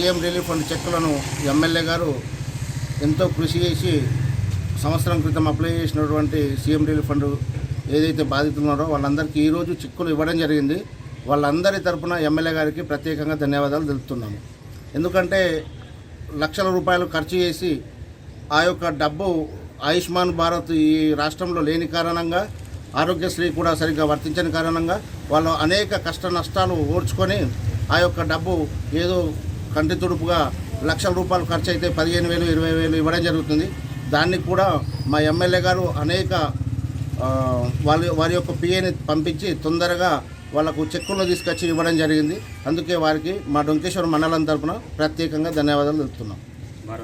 CM relief fund చెక్కులను MLA గారు ఎంతో కృషి చేసి సంవత్సరం క్రితం అప్లై చేసినటువంటి సీఎం రిలీఫ్ ఫండ్ ఏదైతే బాధితులు ఉన్నారో వాళ్ళందరికీ ఈరోజు చిక్కులు ఇవ్వడం జరిగింది. వాళ్ళందరి తరపున ఎమ్మెల్యే గారికి ప్రత్యేకంగా ధన్యవాదాలు తెలుపుతున్నాము. ఎందుకంటే లక్షల రూపాయలు ఖర్చు చేసి ఆ యొక్క డబ్బు ఆయుష్మాన్ భారత్ ఈ రాష్ట్రంలో లేని కారణంగా ఆరోగ్యశ్రీ కూడా సరిగ్గా వర్తించని కారణంగా వాళ్ళు అనేక కష్ట నష్టాలు ఓడ్చుకొని ఆ యొక్క డబ్బు ఏదో కంటి తుడుపుగా లక్షల రూపాయలు ఖర్చు అయితే పదిహేను వేలు ఇరవై వేలు ఇవ్వడం జరుగుతుంది. దానికి కూడా మా ఎమ్మెల్యే గారు అనేక వారి వాళ్ళ వారి యొక్క పిఏని పంపించి తొందరగా వాళ్ళకు చెక్కులను తీసుకొచ్చి ఇవ్వడం జరిగింది. అందుకే వారికి మా డొంకేశ్వర మండలం తరపున ప్రత్యేకంగా ధన్యవాదాలు తెలుపుతున్నాం.